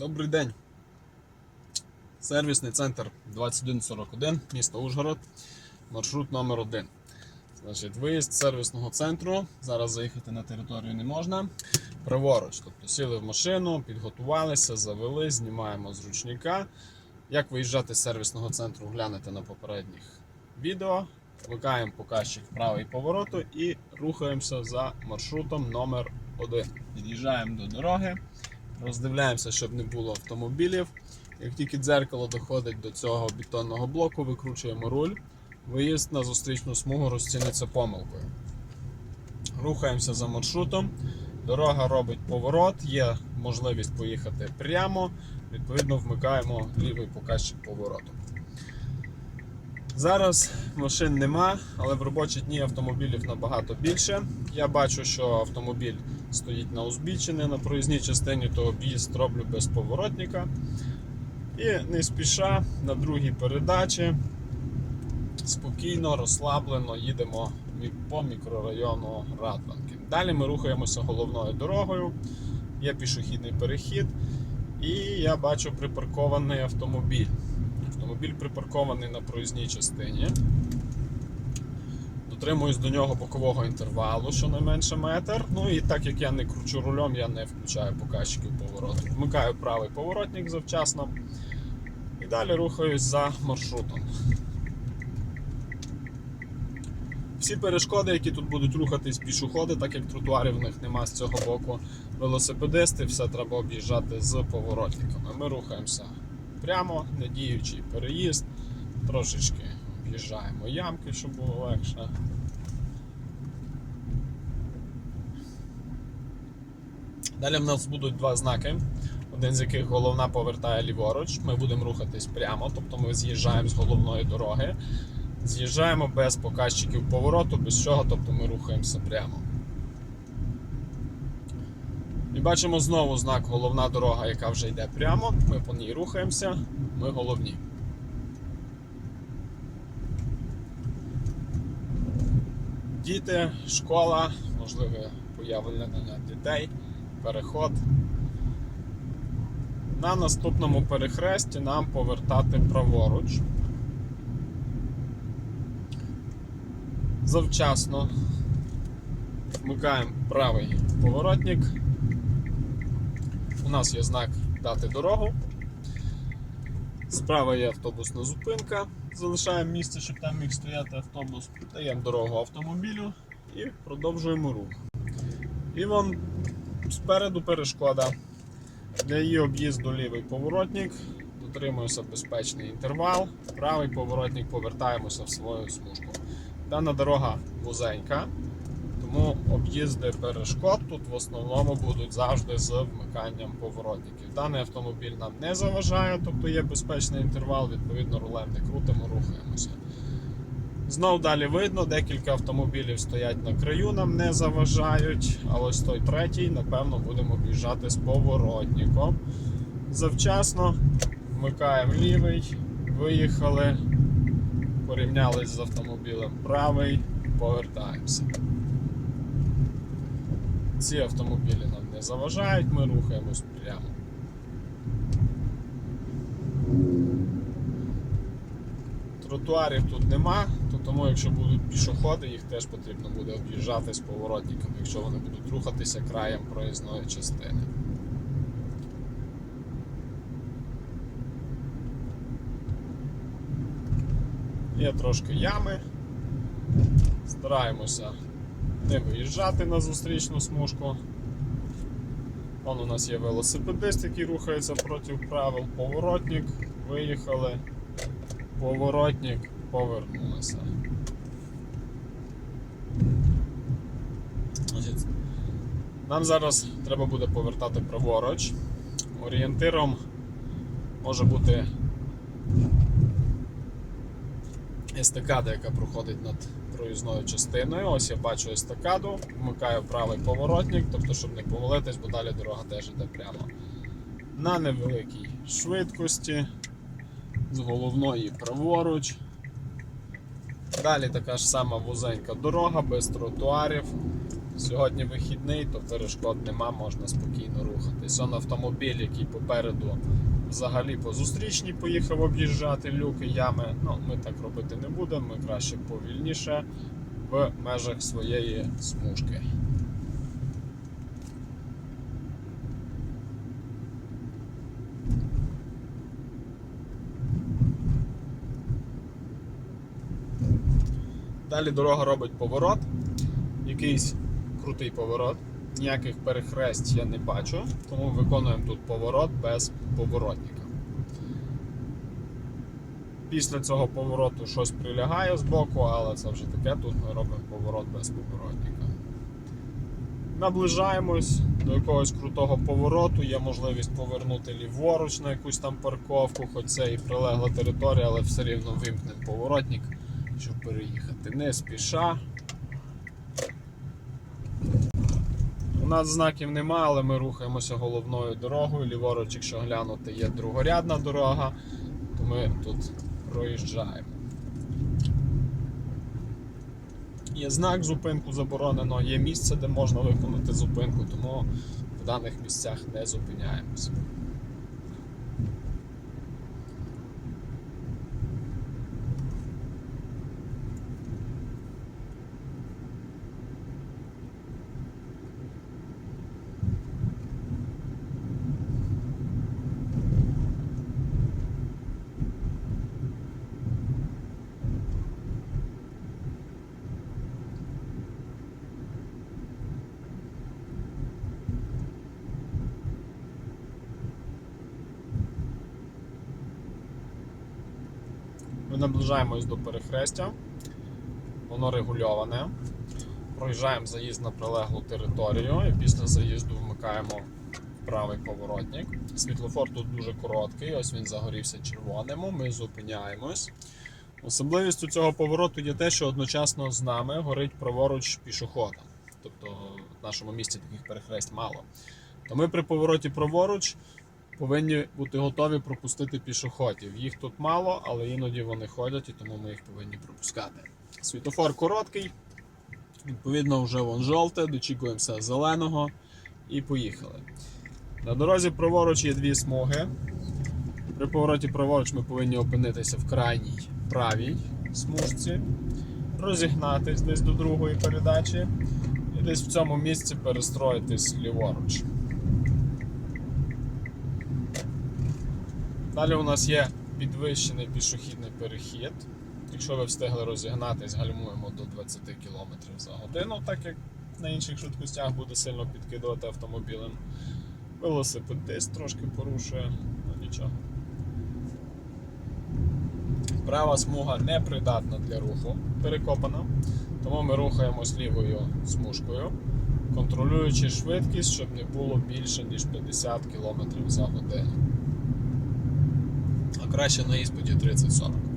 Добрий день. Сервісний центр 2141, місто Ужгород, маршрут номер 1 Значить, виїзд з сервісного центру. Зараз заїхати на територію не можна. Праворуч. Тобто сіли в машину, підготувалися, завели, знімаємо з ручника. Як виїжджати з сервісного центру, глянете на попередніх відео. Вмикаємо показчик правий повороту і рухаємося за маршрутом номер 1 Під'їжджаємо до дороги. Роздивляємося, щоб не було автомобілів. Як тільки дзеркало доходить до цього бетонного блоку, викручуємо руль. Виїзд на зустрічну смугу розціниться помилкою. Рухаємося за маршрутом. Дорога робить поворот, є можливість поїхати прямо. Відповідно, вмикаємо лівий показчик повороту. Зараз машин нема, але в робочі дні автомобілів набагато більше. Я бачу, що автомобіль стоїть на узбіччі, не на проїзній частині, то об'їзд роблю без поворотника. І не спіша на другій передачі спокійно, розслаблено їдемо по мікрорайону Радванки. Далі ми рухаємося головною дорогою, є пішохідний перехід, і я бачу припаркований автомобіль. Автомобіль припаркований на проїзній частині. Дотримуюсь до нього бокового інтервалу, щонайменше метр. Ну і так як я не кручу рулем, я не включаю показчиків повороту. Вмикаю правий поворотник завчасно. І далі рухаюсь за маршрутом. Всі перешкоди, які тут будуть рухатись пішоходи, так як тротуарів в них нема з цього боку, велосипедисти, все треба об'їжджати з поворотниками. Ми рухаємося прямо, не діючий переїзд, трошечки об'їжджаємо ямки, щоб було легше. Далі в нас будуть два знаки, один з яких головна повертає ліворуч. Ми будемо рухатись прямо, тобто ми з'їжджаємо з головної дороги. З'їжджаємо без показчиків повороту, без чого, тобто ми рухаємося прямо. І бачимо знову знак головна дорога, яка вже йде прямо. Ми по ній рухаємося, ми головні. Діти, школа, можливе появлення дітей, переход. На наступному перехресті нам повертати праворуч. Завчасно вмикаємо правий поворотник. У нас є знак дати дорогу. Справа є автобусна зупинка. Залишаємо місце, щоб там міг стояти автобус. Даємо дорогу автомобілю і продовжуємо рух. І вон спереду перешкода. Для її об'їзду лівий поворотник. Дотримуємося безпечний інтервал. Правий поворотник повертаємося в свою смужку. Дана дорога вузенька, тому об'їзди перешкод тут в основному будуть завжди з вмиканням поворотників. Даний автомобіль нам не заважає, тобто є безпечний інтервал, відповідно рулем не крутимо, рухаємося. Знов далі видно, декілька автомобілів стоять на краю, нам не заважають, а ось той третій, напевно, будемо об'їжджати з поворотником. Завчасно вмикаємо лівий, виїхали порівнялись з автомобілем правий, повертаємося. Ці автомобілі нам не заважають, ми рухаємось прямо. Тротуарів тут нема, то тому якщо будуть пішоходи, їх теж потрібно буде об'їжджати з поворотниками, якщо вони будуть рухатися краєм проїзної частини. Є трошки ями. Стараємося не виїжджати на зустрічну смужку. Вон у нас є велосипедист, який рухається проти правил. Поворотник, виїхали, поворотник, повернулися. Нам зараз треба буде повертати праворуч. Орієнтиром може бути естакада, яка проходить над проїзною частиною. Ось я бачу естакаду, вмикаю правий поворотник, тобто, щоб не помилитись, бо далі дорога теж йде прямо. На невеликій швидкості, з головної праворуч. Далі така ж сама вузенька дорога, без тротуарів. Сьогодні вихідний, то перешкод нема, можна спокійно рухатись. Он автомобіль, який попереду взагалі по зустрічній поїхав об'їжджати люки, ями. Ну, ми так робити не будемо, ми краще повільніше в межах своєї смужки. Далі дорога робить поворот, якийсь крутий поворот. Ніяких перехресть я не бачу, тому виконуємо тут поворот без поворотника. Після цього повороту щось прилягає з боку, але це вже таке, тут ми робимо поворот без поворотника. Наближаємось до якогось крутого повороту, є можливість повернути ліворуч на якусь там парковку, хоч це і прилегла територія, але все рівно вимкнемо поворотник, щоб переїхати. Не спіша. У нас знаків немає, але ми рухаємося головною дорогою. Ліворуч, якщо глянути, є другорядна дорога, то ми тут проїжджаємо. Є знак зупинку заборонено, є місце, де можна виконати зупинку, тому в даних місцях не зупиняємося. Наближаємось до перехрестя, воно регульоване. Проїжджаємо заїзд на прилеглу територію і після заїзду вмикаємо правий поворотник. Світлофор тут дуже короткий, ось він загорівся червоним. Ми зупиняємось. Особливістю цього повороту є те, що одночасно з нами горить праворуч пішохода. Тобто в нашому місті таких перехресть мало. То ми при повороті праворуч повинні бути готові пропустити пішоходів. Їх тут мало, але іноді вони ходять, і тому ми їх повинні пропускати. Світофор короткий, відповідно, вже вон жовте, дочікуємося зеленого і поїхали. На дорозі праворуч є дві смуги. При повороті праворуч ми повинні опинитися в крайній правій смужці, розігнатись десь до другої передачі і десь в цьому місці перестроїтись ліворуч. Далі у нас є підвищений пішохідний перехід. Якщо ви встигли розігнатись, гальмуємо до 20 км за годину, так як на інших швидкостях буде сильно підкидувати автомобілем. Велосипедист трошки порушує, ну нічого. Права смуга не придатна для руху, перекопана, тому ми рухаємось лівою смужкою, контролюючи швидкість, щоб не було більше ніж 50 км за годину. Краще на іспиті 30-40. Ось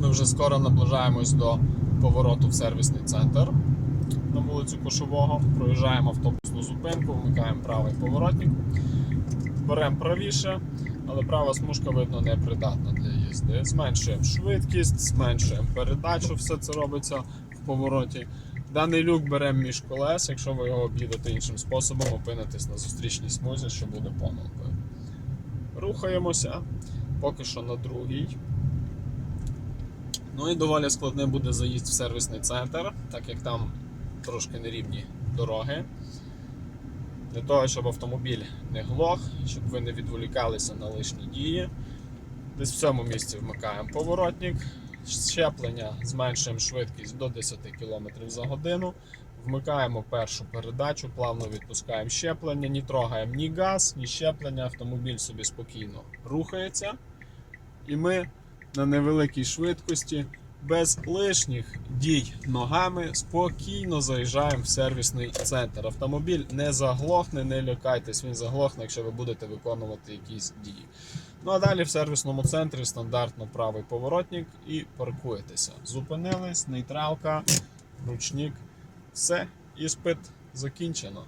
ми вже скоро наближаємось до повороту в сервісний центр на вулицю Кошового. Проїжджаємо автобусну зупинку, вмикаємо правий поворотник, беремо правіше, але права смужка видно не придатна для їзди. Зменшуємо швидкість, зменшуємо передачу, все це робиться в повороті. Даний люк беремо між колес, якщо ви його об'їдете іншим способом, опинитесь на зустрічній смузі, що буде помилкою. Рухаємося поки що на другій. Ну і доволі складний буде заїзд в сервісний центр, так як там трошки нерівні дороги. Для того, щоб автомобіль не глох, щоб ви не відволікалися на лишні дії. Десь в цьому місці вмикаємо поворотник, щеплення, зменшуємо швидкість до 10 км за годину. Вмикаємо першу передачу, плавно відпускаємо щеплення, ні трогаємо ні газ, ні щеплення, автомобіль собі спокійно рухається. І ми на невеликій швидкості без лишніх дій ногами спокійно заїжджаємо в сервісний центр. Автомобіль не заглохне, не лякайтесь, він заглохне, якщо ви будете виконувати якісь дії. Ну а далі в сервісному центрі стандартно правий поворотник і паркуєтеся. Зупинились, нейтралка, ручник. Все, іспит закінчено.